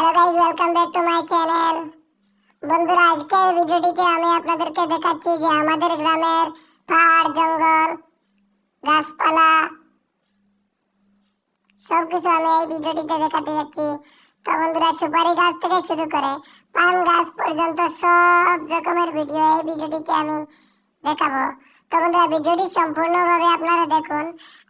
Hello guys welcome back to my channel বন্ধুরা, আজকের ভিডিওটিতে আমি আপনাদেরকে দেখাচ্ছি যে আমাদের গ্রামের পাহাড়, জঙ্গল, গাছপালা সব কিছু আমি এই ভিডিওটিতে দেখাতে যাচ্ছি। তো বন্ধুরা, সুপারি গাছ থেকে শুরু করে পান গাছ পর্যন্ত সব রকমের ভিডিও এই ভিডিওটিতে আমি দেখাবো। তো বন্ধুরা, ভিডিওটি সম্পূর্ণভাবে আপনারা দেখুন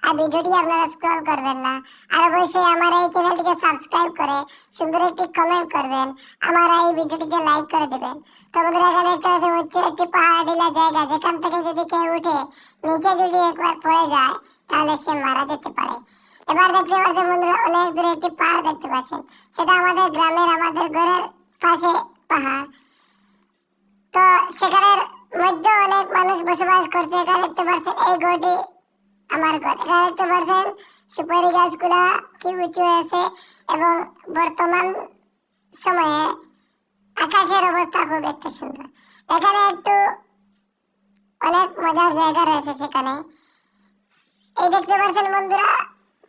আর ভিডিওটি আপনারা স্ক্রল করবেন না। আর অবশ্যই আমার এই চ্যানেলটিকে সাবস্ক্রাইব করে সুন্দর একটি কমেন্ট করবেন, আমার এই ভিডিওটিকে লাইক করে দেবেন। তো বন্ধুরা, এখানে পাচ্ছেন হচ্ছে একটি পাহাড়িলা জায়গা, যেখান থেকে যদি কেউ উঠে নিচে যদি একবার পড়ে যায়, তাহলে সে মারা যেতে পারে। এবার দেখতে পাচ্ছেন বন্ধুরা, অনেক দূরে একটি পাহাড় দেখতে পাচ্ছেন। সেটা আমাদের গ্রামের, আমাদের ঘরের পাশে পাহাড়। তো সেখানের মধ্যে অনেক মানুষ বসবাস করছে, এখানে দেখতে পাচ্ছেন এই ঘরটি আমার ঘর। এখানে দেখতে পাচ্ছেন সুপারি গাছগুলা কি উঁচু হয়েছে এবং বর্তমান সময়ে আকাশের অবস্থা খুব একটা সুন্দর। এখানে একটু অনেক মজার জায়গা রয়েছে সেখানে। এই দেখতে পাচ্ছেন বন্ধুরা,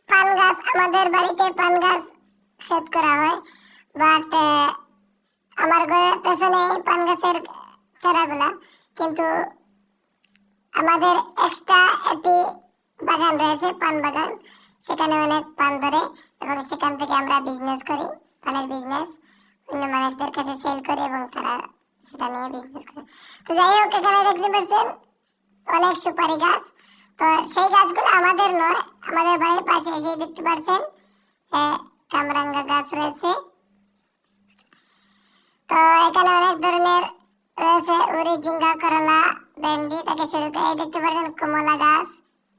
পান গাছ, আমাদের বাড়িতে পান গাছ সেট করা হয়। বাট আমার ঘরের পেছনে পান গাছের চারাগুলা কিন্তু আমাদের এক্সট্রা একটি বাগান রয়েছে, পান বাগান। সেখানে অনেক পান ধরে, এবং সেখান থেকে আমরা বিজনেস করি, পানের বিজনেস অন্য মানুষদের কাছে সেল করি এবং তারা সেটা নিয়ে বিজনেস করে। তো যাই হোক, এখানে দেখতে পাচ্ছেন অনেক সুপারি গাছ। তো সেই গাছগুলো আমাদের নয়, আমাদের বাড়ির পাশে এসে দেখতে পাচ্ছেন কামরাঙ্গা গাছ রয়েছে। তো এখানে অনেক ধরনের রয়েছে উড়ি ঝিঙ্গা, করলা, ভেন্ডি থেকে শুরু করে দেখতে পাচ্ছেন কমলা গাছ।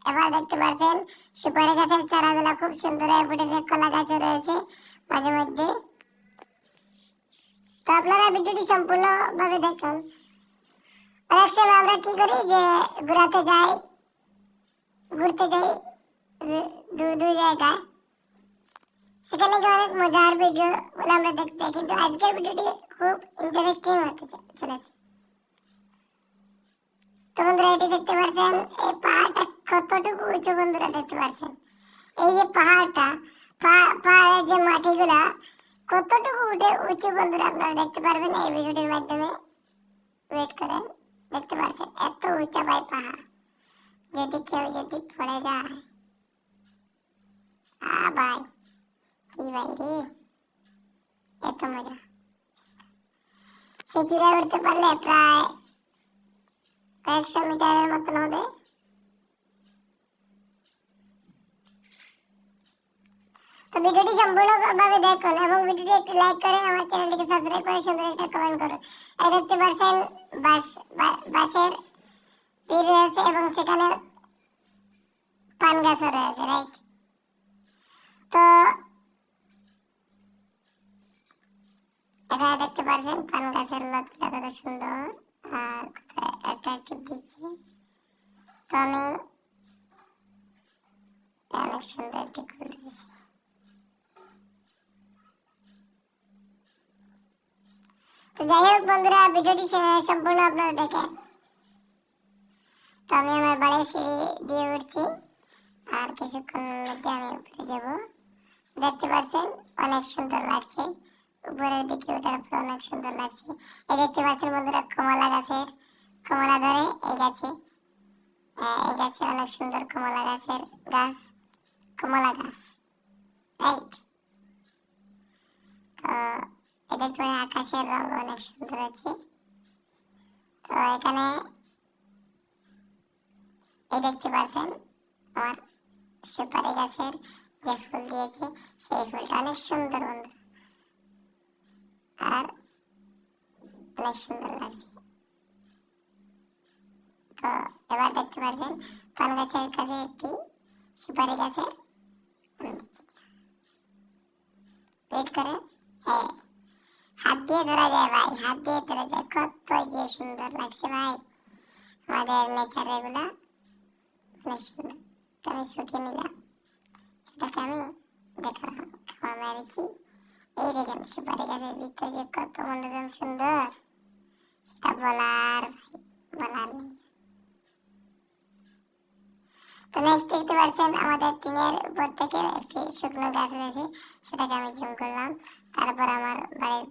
এবার দেখতে পাচ্ছেন সুপারি গাছের চারাগুলো খুব সুন্দর হয়ে ফুটেছে, কলা গাছও রয়েছে মাঝে মধ্যে। তো আপনারা ভিডিওটি সম্পূর্ণভাবে দেখুন। অনেক সময় আমরা কি করি যে ঘুরাতে যাই, ঘুরতে যাই দূর দূর জায়গায়। সেখানে গিয়ে অনেক মজার ভিডিও আমরা দেখতে কিন্তু আজকের ভিডিওটি খুব ইন্টারেস্টিং হতে চলেছে। তো বন্ধুরা, এটি দেখতে পাচ্ছেন, এই পাহাড়টা কতটুকু উঁচু বন্ধুরা দেখতে পাচ্ছেন? এই যে পাহাড়টা পাহাড়ের যে মাটিগুলা, কতটুকু উঠে উঁচু বন্ধুরা আপনারা দেখতে পারবেন এই ভিডিওটির মাধ্যমে? ওয়েট করেন, দেখতে পাচ্ছেন, এত উঁচা ভাই পাহাড়। যদি কেউ যদি পড়ে যায়, আ ভাই, কি ভাই রে? এত মজা। সে চূড়ায় উঠতে পারলে প্রায় কয়েকশো মিটারের মতন হবে তো ভিডিওটি সম্পূর্ণভাবে দেখুন এবং ভিডিওটি একটু লাইক করে আমার চ্যানেলটিকে সাবস্ক্রাইব করে সুন্দর একটা কমেন্ট করুন এই দেখতে পাচ্ছেন বাস বা- বাঁশের বীর রয়েছে এবং সেখানে পান গাছও রয়েছে রাইট তো এখানে দেখতে পাচ্ছেন পান গাছের লতগুলো কত সুন্দর আর অ্যাট্রাকটিভ দিচ্ছে। তো আমি অনেক সুন্দর একটি ফুল দিয়েছি। তো যাই হোক বন্ধুরা, ভিডিওটি সম্পূর্ণ আপনারা দেখেন। তো আমি আমার বাড়ির সিঁড়ি দিয়ে উঠছি। আর কিছুক্ষণ মধ্যে আমি উপরে যাব। দেখতে পাচ্ছেন, অনেক সুন্দর লাগছে। উপরের দিকে ওঠার পর অনেক সুন্দর লাগছে। এই দেখতে পাচ্ছেন বন্ধুরা, কমলা গাছের কমলা ধরে, এই গাছে এই গাছে অনেক সুন্দর কমলা গাছের গাছ, কমলা গাছ রাইট তো দেখতে পাচ্ছেন আকাশের রঙ অনেক সুন্দর আছে। তো এখানে এই দেখতে পাচ্ছেন আমার সুপারি গাছের যে ফুল দিয়েছে, সেই ফুলটা অনেক সুন্দর আর অনেক সুন্দর লাগছে তো এবার দেখতে পাচ্ছেন পান গাছের কাছে একটি সুপারি গাছের ওয়েট করে হ্যাঁ। হাত দিয়ে ধরা যায় ভাই, হাত দিয়ে ধরা যায়। কত যে সুন্দর লাগছে ভাই। আমাদের নেচার এগুলা। অনেক সুন্দর। আমি শুকিয়ে নিলাম। সেটাকে আমি দেখালাম খাওয়া মেরেছি। এই দেখেন সুপারি গাছের ভিতরে যে কত মনোরম সুন্দর। এটা বলার ভাই, বলার নেই। তো নেক্সট দেখতে পাচ্ছেন আমাদের টিনের উপর থেকে একটি শুকনো গাছ রয়েছে, সেটাকে আমি জুম করলাম। তারপর আমার বাড়ির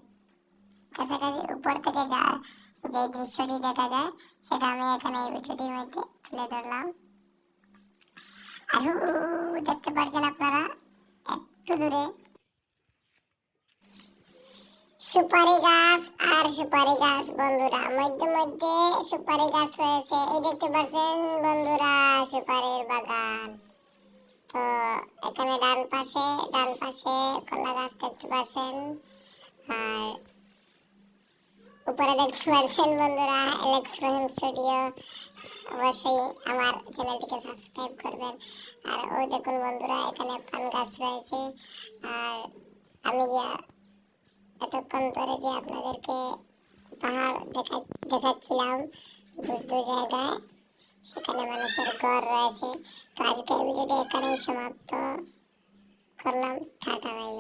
কাছাকাছি উপর থেকে যা যে দৃশ্যটি দেখা যায়, সেটা আমি এখানে এই ভিডিওটির মধ্যে তুলে ধরলাম। আর দেখতে পাচ্ছেন আপনারা, একটু দূরে সুপারি গাছ আর সুপারি গাছ বন্ধুরা। মধ্যে মধ্যে সুপারি গাছ রয়েছে। এই দেখতে পাচ্ছেন, বন্ধুরা, সুপারির বাগান। তো, এখানে ডান পাশে ডান পাশে কলা গাছ দেখতে পাচ্ছেন। আর উপরে দেখতে পাচ্ছেন, বন্ধুরা রহিম স্টুডিও অবশ্যই আমার চ্যানেলটিকে সাবস্ক্রাইব করবেন। আর ওই দেখুন, বন্ধুরা, এখানে পান গাছ রয়েছে। আর আমি এতক্ষণ ধরে যে আপনাদেরকে পাহাড় দেখা, দেখাচ্ছিলাম দূর দূর জায়গায়, সেখানে মানুষের ঘর রয়েছে। তো আজকের ভিডিওটি এখানেই সমাপ্ত করলাম। Tata, by